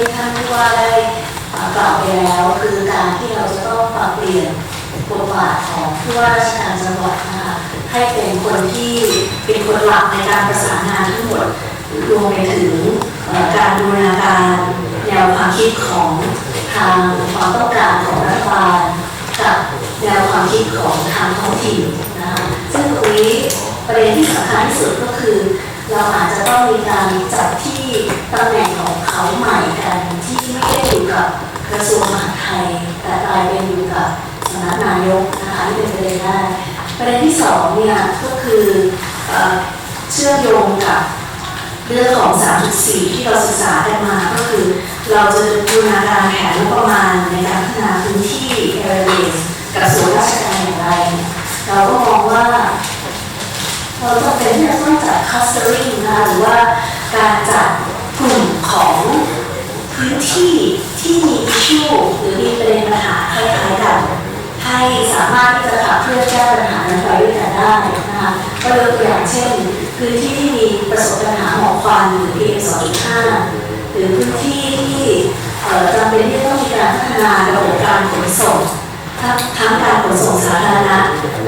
ที่ท่านผู้ว่าได้กล่าวไปแล้วคือการที่เราจะต้องปรับเปลี่ยนบทบาทของผู้ว่าราชการจังหวัดนะคะให้เป็นคนที่เป็นคนหลักในการประสานงานทั้งหมดรวมไปถึงการบูรณาการแนวความคิดของทางความต้องการของรัฐบาลกับแนวความคิดของทางท้องถิ่นนะคะซึ่งตรงนี้ประเด็นที่สำคัญที่สุดก็คือ เราอาจจะต้องมีการจัดที่ตำแหน่งของเขาใหม่กันที่ไม่ได้อยู่กับกระทรวงมหาดไทย แต่กลายเป็นอยู่กับสำนักนายกนะคะที่เป็นประเด็นได้ประเด็นที่สองเนี่ยก็คือเอ่อเชื่อมโยงกับเรื่องของ 3.4 ที่เราศึกษากันมา ก็คือเราจะบูรณาการแผนงบประมาณในการพัฒนาพื้นที่ areas กับส่วนราชการอย่างไร เราก็มองว่า เราจำเป็นที่จะต้องจัดคัสเตอริงนะคะหรือว่าการจัดกลุ่มของพื้นที่ที่มีอิชูหรือมีประเด็นปัญหาคล้ายๆกันให้สามารถที่จะขับเคลื่อนแก้ปัญหานั้นไปด้วยกันได้นะคะก็ยกตัวอย่างเช่น พื้นที่ที่มีประสบปัญหาหมอกควันหรือ PM 2.5 หรือพื้นที่ที่จำเป็นที่ต้องมีการพัฒนาระบบการขนส่งทั้งการขนส่งสาธารณะ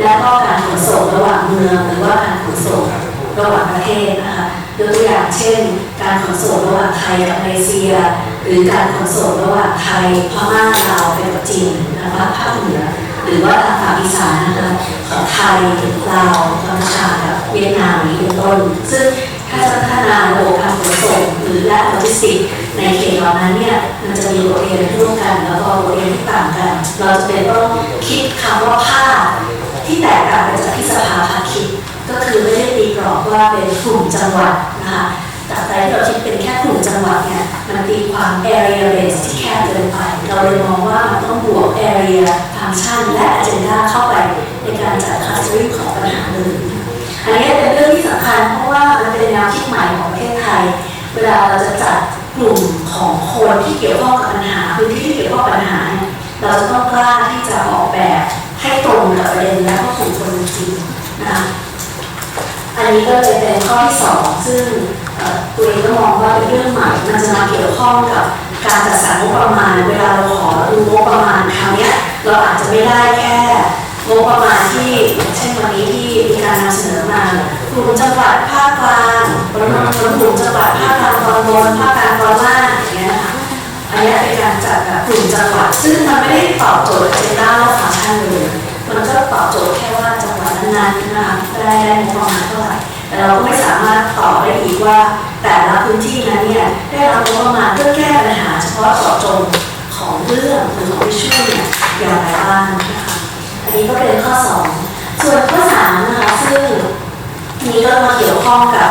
และก็การขนส่งระหว่างเมืองหรือว่าการ ระหว่างประเทศนะคะยกตัวอย่างเช่น การขนส่งระหว่างไทยกับมาเลเซีย หรือการขนส่งระหว่างไทยพม่าลาวไปกับจีนนะคะภาคเหนือหรือว่าทางฝั่งอีสานนะคะของไทยลาวกัมพูชากับเวียดนามนี้เป็นต้น ซึ่งถ้าจะพัฒนาระบบการขนส่งหรือและโลจิสติกในเขตเหล่านั้นเนี่ยมันจะมีบทเรียนร่วมกันแล้วก็บทเรียนที่ต่างกัน เราจะเป็นต้องคิดคำว่าภาคที่แตกต่างไปจาก ว่าเป็นกลุ่มจังหวัดนะคะแต่ใจที่เราคิดเป็นแค่กลุ่มจังหวัดเนี่ยมันตีความ area base ที่แคบเกินไป เราเลยมองว่ามันต้องบวก area function และ agenda เข้าไปในการจัด clustering ของปัญหาเลยอันนี้เป็นเรื่องที่สำคัญเพราะว่ามันเป็นแนวคิดใหม่ของประเทศไทย เวลาเราจะจัดกลุ่มของคนที่เกี่ยวข้องกับปัญหาพื้นที่ที่เกี่ยวข้องกับปัญหาเนี่ยเราจะต้องกล้าที่จะออกแบบให้ตรงกับประเด็นและก็กลุ่มคนจริงๆนะคะอั นนี้ก็เลยเป็นข้อที่สองซึ่งตัวเองก็มองว่าเป็นเรื่องใหม่มันจะมาเกี่ยวข้องกับการจัดสรรงบประมาณ เวลาเราขอดูงบประมาณคราวนี้เราอาจจะไม่ได้แค่งบประมาณที่เช่นวันนี้ที่มีการนำเสนอมากลุ่มจังหวัดภาคกลางกลุ่มจังหวัดภาคกลางตอนบนภาคกลางตอนล่างอย่างเงี้ยนะคะอันนี้เป็นการจัดแบบกลุ่มจังหวัด ซึ่งมันไม่ได้ตอบโจทย์เจนด้าและฟังก์ชันเลยมันก็ตอบโจทย์แค่ว่าจังหวัดนั้นๆนะคะได้ได้งบประมาณเท่าไหร่ เราก็ไม่สามารถตอบได้อีกว่า แต่ละพื้นที่นั้นเนี่ยได้รับงบประมาณเพื่อแก้ปัญหาเฉพาะเจาะจงของเรื่องหรือของวิชวลเนี่ยอย่างไรบ้างนะคะอันนี้ก็เป็นข้อ 2 ส่วนข้อ3นะคะซึ่งนี้ก็มาเกี่ยวข้องกับ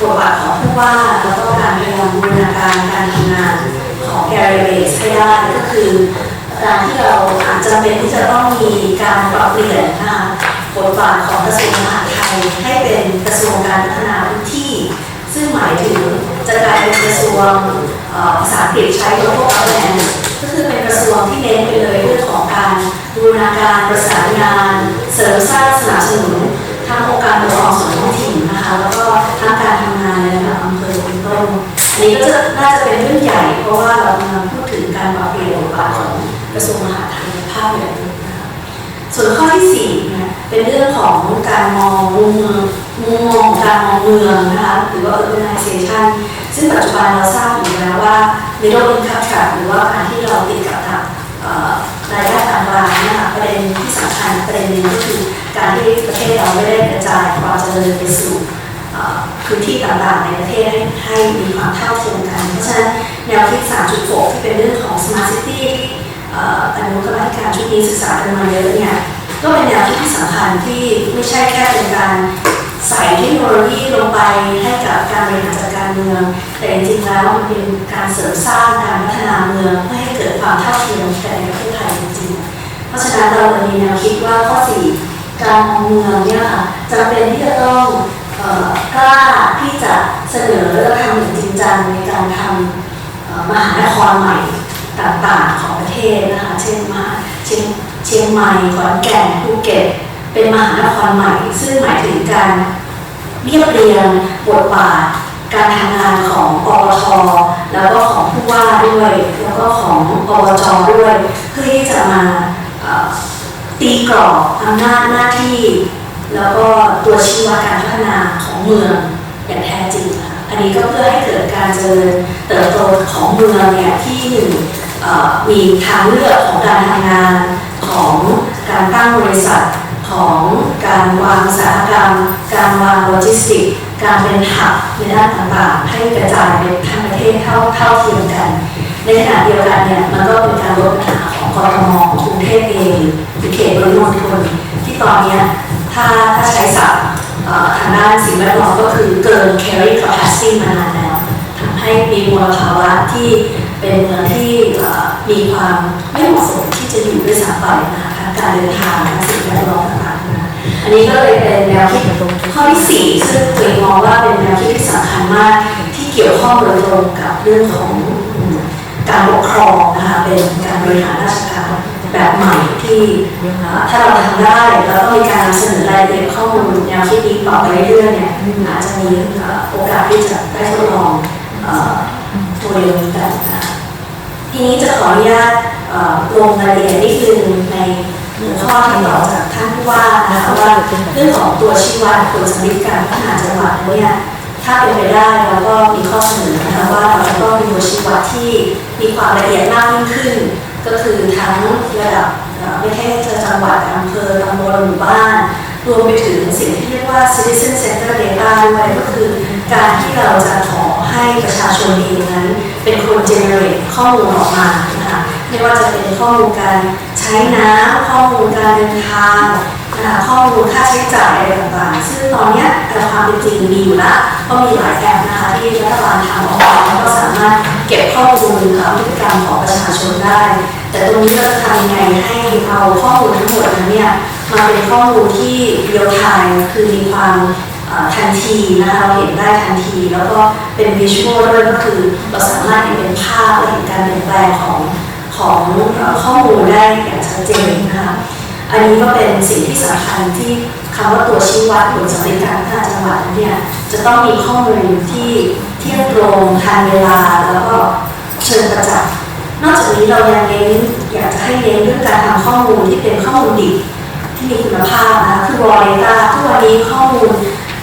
บทบาทของผู้ว่าแล้วก็การพยายามบูรณาการการทำงานของแกเรเบสให้ได้ก็คือการที่เราอาจจะเป็นที่จะต้องมีการปรับเปลี่ยนนะคะ บทบาทของกระทรวงมหาดไทยให้เป็นกระทรวงการพัฒนาพื้นที่ ซึ่งหมายถึงจะกลายเป็นกระทรวงภาษาอังกฤษใช้ local government ก็คือเป็นกระทรวงที่เน้นไปเลยเรื่องของการบูรณาการประสานงาน เสริมสร้างสนับสนุนทั้งองค์การปกครองส่วนท้องถิ่นนะคะแล้วก็ทั้งการทำงานในระดับอำเภอเป็นต้นอันนี้ก็จะน่าจะเป็นเรื่องใหญ่เพราะว่าเรากำลังพูดถึงการปรับเปลี่ยนบทบาทของกระทรวงมหาดไทยในภาพใหญ่นะคะส่วนข้อที่สี่ เป็นเรื่องของการมองมุมเมืองมุมมองการมองเมืองนะคะหรือว่า urbanization ซึ่งปัจจุบันเราทราบอยู่แล้วว่า middle income trap หรือว่าการที่เราติดกับดักเอ่อรายได้ต่างรายเนี่ยค่ะประเด็นที่สำคัญประเด็นหนึงก็คือการที่ประเทศเราไม่ได้กระจายความเจริญไปสู่พื้นที่ต่างๆในประเทศให้ให้มีความเท่าเทียมกัน เพราะฉะนั้นแนวคิด 3.6 ที่เป็นเรื่องของ smart city ที่เอ่ออนุกรรมธิการชุดนี้ศึกษากันมาเยอะเนี่ย ก็เป็นแนวคิดที่สำคัญที่ไม่ใช่แค่เป็นการใส่เทคโนโลยีลงไปให้กับการบริหารจัดการเมือง แต่จริงๆแล้วมันเป็นการเสริมสร้างการพัฒนาเมืองเพื่อให้เกิดความเท่าเทียมกันในประเทศไทยจริงๆเพราะฉะนั้นเราเลยมีแนวคิดว่าข้อ4การมองเมืองเนี่ยค่ะจำเป็นที่จะต้องกล้าที่จะเสนอและทำอย่างจริงจังในการทำมหานครใหม่ต่างๆของประเทศนะคะเช่นมาเชียง เชียงใหม่ขอนแก่นภูเก็ต เป็นมหานครใหม่ ซึ่งหมายถึงการเรียบเรียงบทบาทการทำงานของปปทแล้วก็ของผู้ว่าด้วย แล้วก็ของอบจด้วย เพื่อที่จะมาตีกรอบอำนาจหน้าที่ แล้วก็ตัวชี้วัดการพัฒนาของเมืองอย่างแท้จริงค่ะอันนี้ก็เพื่อให้เกิดการเจริญเติบโตของเมืองเนี่ยที่หนึ่งมีทางเลือกของการทำงาน ของการตั้งบริษัท ของการวางอุตสาหกรรม การวางโลจิสติก การเป็นหับในด้านต่างๆ ให้กระจายไปทั้งประเทศเท่าเท่าเทียมกัน ในขณะเดียวกันเนี่ยมันก็เป็นการลดปัญหาของกรทมของกรุงเทพเองหรือเขตปริมณฑลที่ตอนนี้ถ้าถ้าใช้ศัพท์อ่อทางด้านสิ่งแวดล้อมก็คือเกิน carry capacity มานานแล้วทำให้มีมลภาวะที่ เป็นเมืองที่มีความไม่เหมาะสมที่จะอยู่ด้วยซ้ำไปนะคะทั้งการเดินทางทั้งสิ่งแวดล้อมต่างๆนะอันนี้ก็เลยเป็นแนวคิดข้อที่สี่ซึ่งตัวเองมองว่าเป็นแนวคิดที่สำคัญมากที่เกี่ยวข้องโดยตรงกับเรื่องของการปกครองนะคะเป็นการบริหารราชการแบบใหม่ที่ถ้าเราทำได้แล้วก็มีการนำเสนอรายละเอียดข้อมูลแนวคิดนี้ต่อไปเรื่อยๆเนี่ยอาจจะมีโอกาสที่จะได้ทดลองอ ตัวเดียวนี้กันนะคะทีนี้จะขออนุญาตลงรายละเอียดนิดนึงในหัวข้อที่ต่อจากท่านผู้ว่านะคะว่าเรื่องของตัวชี้วัดตัวสำลิดการพัฒนาจังหวัดเนี่ยถ้าเป็นไปได้เราก็มีข้อเสนอนะคะว่าเราจะต้องมีตัวชี้วัดที่มีความละเอียดมากยิ่งขึ้น ก็คือทั้งระดับเอ่อไม่แค่จังหวัดอำเภอตำบลหมู่บ้าน รวมไปถึงสิ่งที่เรียกว่า citizen center data ด้วยก็คือ การที่เราจะขอให้ประชาชนเองนั้น เป็นคน generate ข้อมูลออกมานะคะไม่ว่าจะเป็นข้อมูลการใช้น้ำข้อมูลการเดินทางนะคะข้อมูลค่าใช้จ่ายอะไรต่างๆซึ่งตอนนี้แต่ความเป็นจริงมีอยู่ล้วก็มีหลายแอปนะคะที่รัฐบาลทำออกมาแล้วก็สามารถเก็บข้อมูลค่ะพฤติกรรมของประชาชนได้ แต่ตรงนี้เราจะทำยังไงให้เอาข้อมูลทั้งหมดนั้นเนี่ยมาเป็นข้อมูลที่เรียลไทม์คือมีความ ทันทีนะคะเราเห็นได้ทันที แล้วก็เป็นวิชวลด้วยก็คือเราสามารถเห็นเป็นภาพและเห็นการเปลี่ยนแปลงของของข้อมูลได้อย่างชัดเจนนะคะอันนี้ก็เป็นสิ่งที่สำคัญที่คำว่าตัวชี้วัดผลสำเร็จการพัฒนาจังหวัดเนี่ยจะต้องมีข้อมูลที่เที่ยงตรงทันเวลาแล้วก็เชิงประจักษ์นอกจากนี้เรายังเน้นอยากจะให้เน้นเรื่องการทำข้อมูลที่เป็นข้อมูลดิบที่มีคุณภาพนะคือ raw data ทุกวันนี้ข้อมูล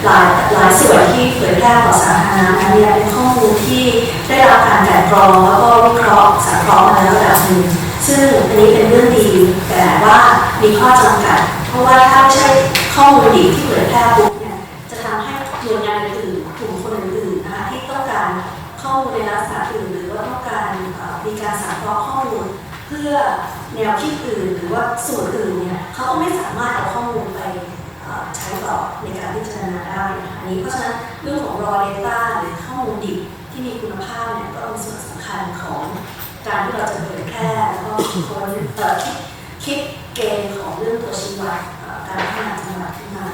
หลายหลายส่วนที่เผยแพร่ต่อสาธารณะนั้นเนี่ยเป็นข้อมูลที่ได้รับการกลั่นกรองแล้วก็วิเคราะห์สังเคราะห์มาแล้วระดับหนึ่งซึ่งอันนี้เป็นเรื่องดีแต่ว่ามีข้อจำกัด เพราะว่าถ้าไม่ใช่ข้อมูลดีที่เผยแพร่ปุ๊บเนี่ยจะทำให้หน่วยงานอื่นกลุ่มคนอื่นๆนะคะที่ต้องการข้อมูลในลักษณะอื่นหรือว่าต้องการมีการสังเคราะห์ข้อมูลเพื่อแนวคิดอื่น หรือว่าส่วนอื่นเนี่ยเขาก็ไม่สามารถเอาข้อมูลไป ใช้ต่อในการพิจารณาได้นะคะอันนี้เพราะฉะนั้นเรื่องของ raw data หรือข้อมูลดิบที่มีคุณภาพเนี่ยก็เป็นส่วนสำคัญของการที่เราจะเผยแพร่แล้วก็คนเอ่อคิดคิดเกณฑ์ของเรื่องตัวชีวัดการพัฒนาจังหวัดขึ้นมา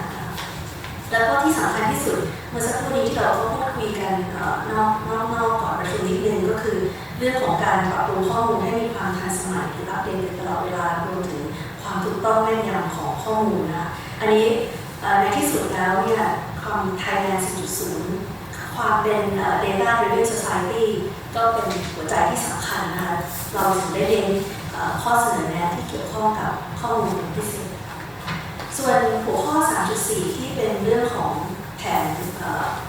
แล้วก็ที่สำคัญที่สุดเมื่อสักครู่นี้ที่เราก็พูดคุยกันนอกนอกนอกก่อนประชุมนิดนึงก็คือ เรื่องของการปรับปรุงข้อมูลให้มีความทันสมัยหรืออัปเดตอยู่ตลอดเวลารวมถึงความถูกต้องแม่นยำของข้อมูลนะ อันนี้ในที่สุดแล้วเนี่ยความไทยแลนด์4.0 ความเป็น data driven society ก็เป็นหัวใจที่สำคัญนะคะเราถึงได้เรียนข้อเสนอแนะที่เกี่ยวข้องกับข้อมูลเป็นพิเศษส่วนหัวข้อ 3.4 ที่เป็นเรื่องของแผน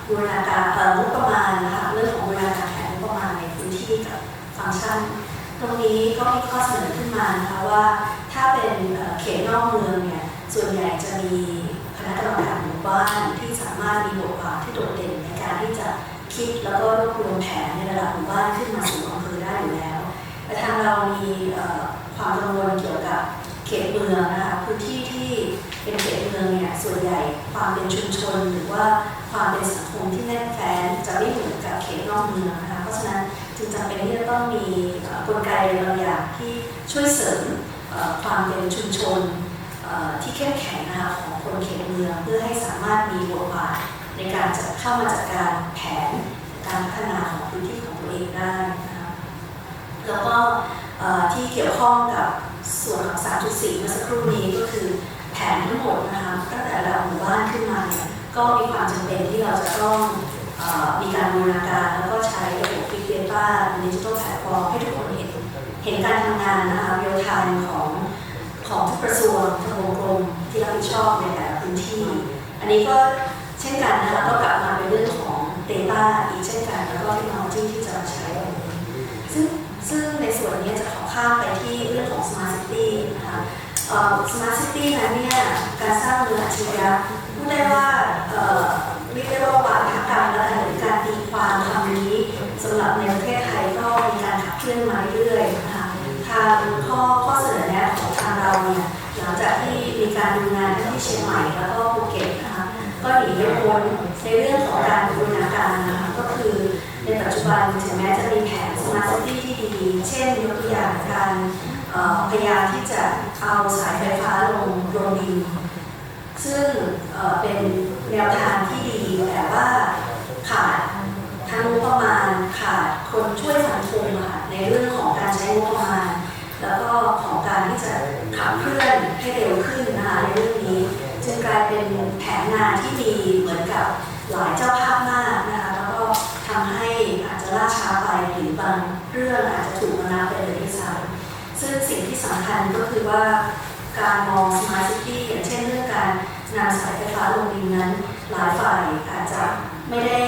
บูรณาการงบประมาณนะคะเรื่องของบูรณาการแผนงบประมาณในพื้นที่กับฟังก์ชัน ตรงนี้ก็มีข้อเสนอขึ้นมานะคะว่าถ้าเป็นเขตนอกเมืองเนี่ย ส่วนใหญ่จะมีคณะกรรมการหมู่บ้านที่สามารถมีบทบาทที่โดดเด่นในการที่จะคิดแล้วก็รวบรวมแผนในระดับหมู่บ้านขึ้นมาสู่อำเภอได้อยู่แล้ว แต่ทางเรามีความกังวลเกี่ยวกับเขตเมืองนะคะพื้นที่ที่เป็นเขตเมืองเนี่ยส่วนใหญ่ความเป็นชุมชน หรือว่าความเป็นสังคมที่แน่นแฟ้นจะไม่เหมือนกับเขตนอกเมืองนะคะเพราะฉะนั้นจึงจำเป็นที่จะต้องมีกลไกบางอย่างที่ช่วยเสริมความเป็นชุมชน ที่เข้มแข็งนะคะของคนเขตเมืองเพื่อให้สามารถมีบทบาทในการจะเข้ามาจัดการแผนการพัฒนาของพื้นที่ของตัวเองได้นะคะแล้วก็ที่เกี่ยวข้องกับส่วนของ 3.4 เมื่อสักครู่นี้ก็คือแผนทั้งหมดนะคะตั้งแต่ระดับหมู่บ้านขึ้นมาเนี่ยก็มีความจำเป็นที่เราจะต้องอมีการบูรณาการแล้วก็ใช้ระบบ Big Data Data ดิจิทัลแพลตฟอร์มให้ทุกคนเห็นเห็นการทำงานนะคะเรียลไทม์ของ ของทุกระทรวงทางองกรมที่รับผิดชอบในแต่ละพื้นที่ อันนี้ก็เช่นกันนะคะก็กลับมาเป็นเรื่องของ Data อีกเช่นกันแล้วก็เทคโนโลยีที่จะมาใช้ซึ่งซึ่งในส่วนนี้จะขอข้ามไปที่เรื่องของ Smart City นะคะเอ่อ Smart City นั้นเนี่ยการสร้างเมืองอัจฉริยะพูดได้ว่าเอ่อเรียกได้ว่าวาทกรรมและหรือการตีความคำนี้สำหรับในประเทศไทยก็มีการขับเคลื่อนมาเรื่อยๆนะคะ ทางข้อข้อเสนอแนะของทางเราเนี่ยหลังจากที่มีการดูงานที่เชียงใหม่แล้วก็ภูเก็ตนะคะก็หนีไม่พ้นในเรื่องของการบูรณาการนะคะก็คือในปัจจุบันถึงแม้จะมีแผน Smart City ที่ดี เช่นยกตัวอย่างการพยายามที่จะเอาสายไฟฟ้าลงลงดินซึ่งเป็นแนวทางที่ดีแต่ว่าขาดทางงบประมาณขาดคนช่วยสังคมค่ะในเรื่องของการใช้งบประมาณ แล้วก็ของการที่จะขับเคลื่อนให้เร็วขึ้นนะคะในเรื่องนี้ จึงกลายเป็นแผนงานที่ดีเหมือนกับหลายเจ้าภาพมากนะคะแล้วก็ทำให้อาจจะล่าช้าไปหรือบางเรื่องอาจจะถูกระงับไปเลยด้วยซ้ำซึ่งสิ่งที่สำคัญก็คือว่าการมอง Smart City อย่างเช่นเรื่องการนำสายไฟฟ้าลงดินนั้น หลายฝ่ายอาจจะไม่ได้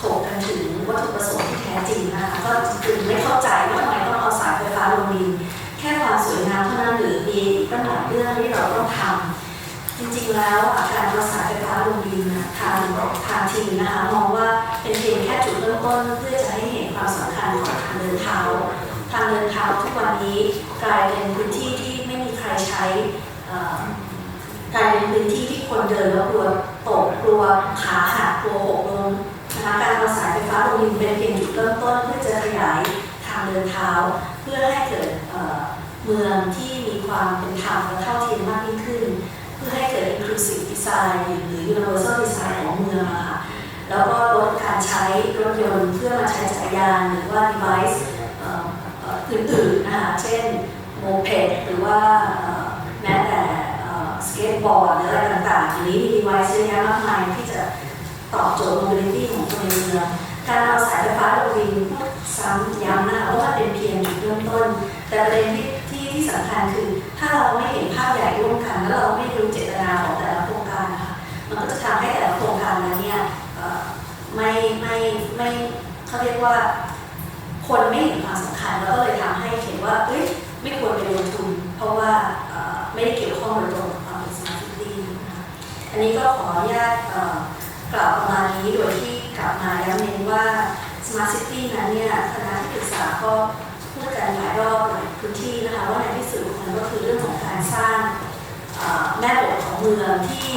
ถกกันถึงวัตถุประสงค์ที่แท้จริงนะคะก็คือไม่เข้าใจว่าทำไมต้องเอาสายไฟฟ้าลงดิน แค่ความสวยงามเท่านั้นหรือมีตั้งหลายเรื่องที่เราต้องทำจริงๆแล้วอาการเอาสายไฟฟ้าลงดินนะทางทางทีมนะคะมองว่าเป็นเพียงแค่จุดเริ่มต้นเพื่อจะให้เห็นความสำคัญของทางเดินเท้า ทางเดินเท้าทุกวันนี้กลายเป็นพื้นที่ที่ไม่มีใครใช้กลายเป็นพื้นที่ที่คนเดินแล้วกลัวตกกลัวขาหักกลัวหกล้มนะคะการเอาสายไฟฟ้าลงดินเป็นเพียงจุดเริ่มต้นเพื่อจะขยายทางเดินเท้า เพื่อให้เกิด เมืองที่มีความเป็นธรรมและเท่าเทียมมากยิ่งขึ้น เพื่อให้เกิด inclusive design หรือ universal design ของเมืองค่ะแล้วก็ลดการใช้รถยนต์เพื่อมาใช้จักรยานหรือว่า device อื่นๆนะคะเช่นโมเพดหรือว่าแม้แต่สเก็ตบอร์ดหรืออะไรต่างๆอันนี้มี device เยอะแยะมากมายที่จะตอบโจทย์ mobility ของคนในเมืองการเอาสายไฟฟ้าลงดินซ้ำย้ำนะคะว่าเป็นเพียงจุดเริ่มต้น แต่ประเด็นที่ คัญคือ ถ้าเราไม่เห็นภาพใหญ่ร่วมกัน แล้วเราไม่รู้เจตนาของแต่ละโครงการนะคะมันก็จะทำให้แต่ละโครงการนั้นเนี่ยไม่ไม่ไม่เขาเรียกว่า คนไม่เห็นความสำคัญแล้วก็เลยทำให้เห็นว่าเอ้ยไม่ควรไปลงทุน เพราะว่าไม่ได้เกี่ยวข้องโดยตรงกับความเป็นสมาร์ทซิตี้นะคะอันนี้ก็ขออนุญาตกล่าวประมาณนี้โดยที่กลับมาย้ำเน้นว่า Smart City นั้นเนี่ยคณะที่ปรึกษาก็พูดกันหลายรอบหลายพื้นที่นะคะว่า คือเรื่องของการสร้างแม่บทของเมืองที่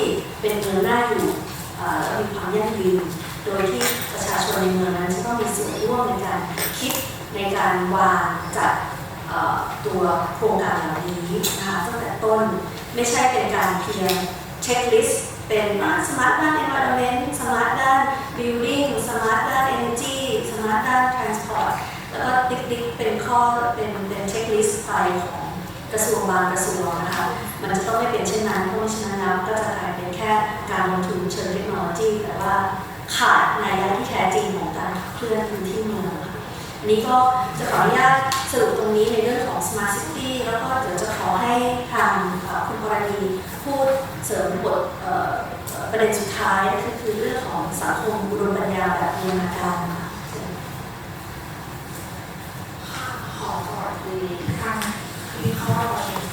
เป็นเมืองน่าอยู่และมีความยั่งยืน โดยที่ประชาชนในเมืองนั้นจะต้องมีส่วนร่วมในการคิดในการวางจัดตัวโครงการเหล่านี้นะคะตั้งแต่ต้นไม่ใช่เป็นการเพียงเช็คลิสต์เป็นสมาร์ทด้าน environment สมาร์ทด้าน building สมาร์ทด้าน energy สมาร์ทด้าน transport แล้วก็ติ๊กติ๊กเป็นข้อเป็นเป็นเช็คลิสต์ไปของ กระทรวงบางกระทรวงนะคะมันจะต้องไม่เป็นเช่นนั้นเพราะว่าฉะนั้นแล้วก็จะกลายเป็นแค่การลงทุนเชิงเทคโนโลยีแต่ว่าขาดในยะที่แท้จริงของการเคลื่อนพื้นที่เมืองอันนี้ก็จะขออนุญาตสรุปตรงนี้ในเรื่องของ Smart City แล้วก็เดี๋ยวจะขอให้ทางคุณกรณีพูดเสริมบทประเด็นสุดท้ายก็คือเรื่องของสังคมบุรปัญญาแบบบูรณาการค่ะเชิญขอสวัสดีท่าน Thank you.